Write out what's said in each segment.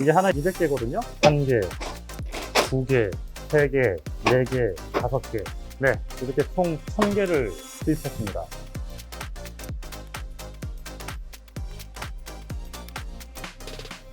이게 하나 200개거든요. 한 개, 두 개, 세 개, 네 개, 다섯 개. 네, 이렇게 총 1000개를 수입했습니다.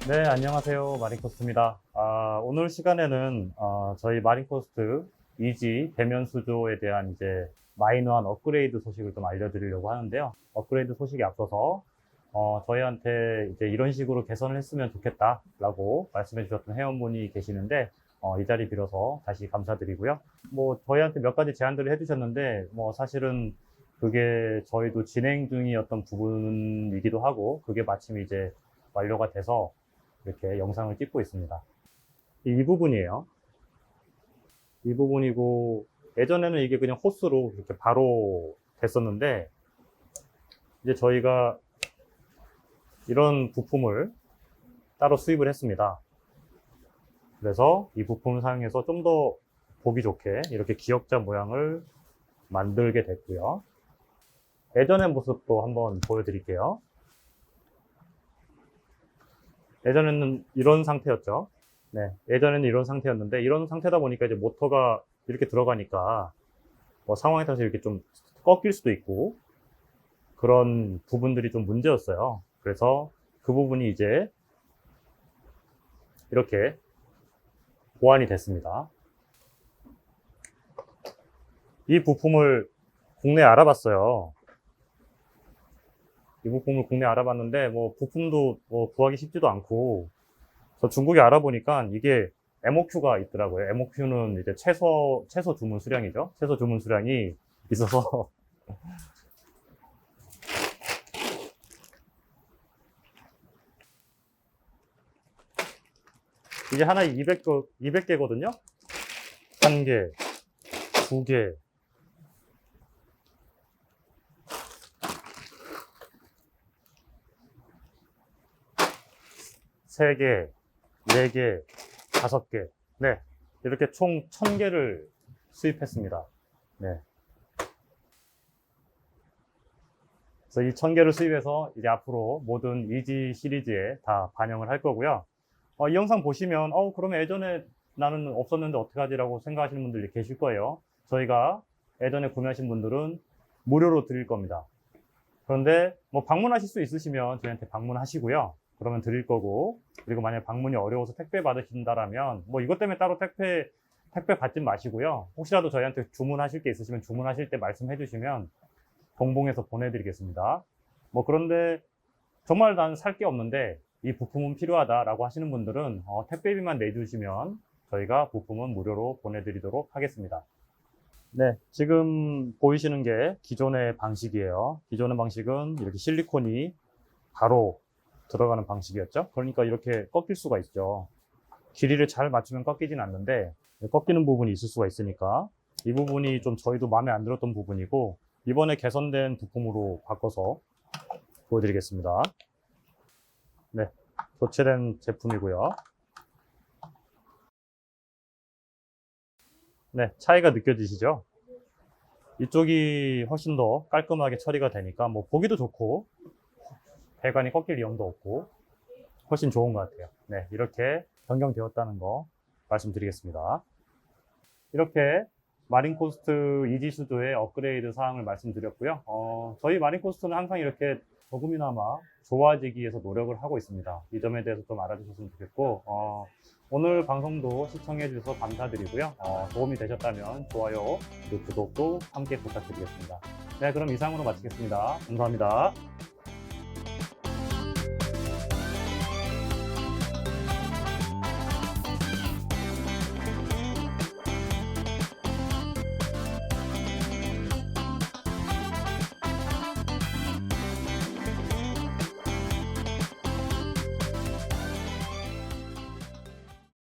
네, 안녕하세요. 마린코스트입니다. 아, 오늘 시간에는 어, 저희 마린코스트 2지 대면 수조에 대한 이제 마이너한 업그레이드 소식을 좀 알려드리려고 하는데요. 업그레이드 소식에 앞서서 어, 저희한테 이제 이런 식으로 개선을 했으면 좋겠다라고 말씀해 주셨던 회원분이 계시는데 어, 이 자리 빌어서 다시 감사드리고요. 뭐 저희한테 몇 가지 제안들을 해주셨는데 뭐 사실은 그게 저희도 진행 중이었던 부분이기도 하고 그게 마침 이제 완료가 돼서 이렇게 영상을 찍고 있습니다. 이, 이 부분이에요. 이 부분이고 예전에는 이게 그냥 호스로 이렇게 바로 됐었는데 이제 저희가 이런 부품을 따로 수입을 했습니다. 그래서 이 부품을 사용해서 좀 더 보기 좋게 이렇게 기역자 모양을 만들게 됐고요. 예전의 모습도 한번 보여드릴게요. 예전에는 이런 상태였죠. 네, 예전에는 이런 상태였는데 이런 상태다 보니까 이제 모터가 이렇게 들어가니까 뭐 상황에 따라서 이렇게 좀 꺾일 수도 있고 그런 부분들이 좀 문제였어요. 그래서 그 부분이 이제 이렇게 보완이 됐습니다. 이 부품을 국내에 알아봤어요. 이 부품을 국내에 알아봤는데 뭐 부품도 뭐 구하기 쉽지도 않고 저 중국에 알아보니까 이게 MOQ가 있더라고요. MOQ는 이제 최소 최소 주문 수량이죠. 최소 주문 수량이 있어서 이게 하나 200개, 200개거든요. 한 개, 두 개, 세 개, 네 개, 다섯 개. 네. 이렇게 총 1000개를 수입했습니다. 네. 그래서 이 1000개를 수입해서 이제 앞으로 모든 이지 시리즈에 다 반영을 할 거고요. 어, 이 영상 보시면, 어, 그러면 예전에 나는 없었는데 어떡하지라고 생각하시는 분들이 계실 거예요. 저희가 예전에 구매하신 분들은 무료로 드릴 겁니다. 그런데 뭐 방문하실 수 있으시면 저희한테 방문하시고요. 그러면 드릴 거고, 그리고 만약 방문이 어려워서 택배 받으신다라면, 뭐 이것 때문에 따로 택배, 택배 받지 마시고요. 혹시라도 저희한테 주문하실 게 있으시면 주문하실 때 말씀해 주시면 동봉해서 보내드리겠습니다. 뭐 그런데 정말 난 살 게 없는데 이 부품은 필요하다라고 하시는 분들은 어, 택배비만 내주시면 저희가 부품은 무료로 보내드리도록 하겠습니다. 네, 지금 보이시는 게 기존의 방식이에요. 기존의 방식은 이렇게 실리콘이 바로 들어가는 방식이었죠. 그러니까 이렇게 꺾일 수가 있죠. 길이를 잘 맞추면 꺾이진 않는데 꺾이는 부분이 있을 수가 있으니까 이 부분이 좀 저희도 마음에 안 들었던 부분이고 이번에 개선된 부품으로 바꿔서 보여드리겠습니다. 네, 교체된 제품이고요. 네, 차이가 느껴지시죠? 이쪽이 훨씬 더 깔끔하게 처리가 되니까 뭐 보기도 좋고 배관이 꺾일 위험도 없고 훨씬 좋은 것 같아요. 네, 이렇게 변경되었다는 거 말씀드리겠습니다. 이렇게 마린코스트 이지 수조의 업그레이드 사항을 말씀드렸고요. 어, 저희 마린코스트는 항상 이렇게 조금이나마 좋아지기 위해서 노력을 하고 있습니다. 이 점에 대해서 좀 알아주셨으면 좋겠고 어, 오늘 방송도 시청해 주셔서 감사드리고요. 어, 도움이 되셨다면 좋아요 그리고 구독도 함께 부탁드리겠습니다. 네, 그럼 이상으로 마치겠습니다. 감사합니다.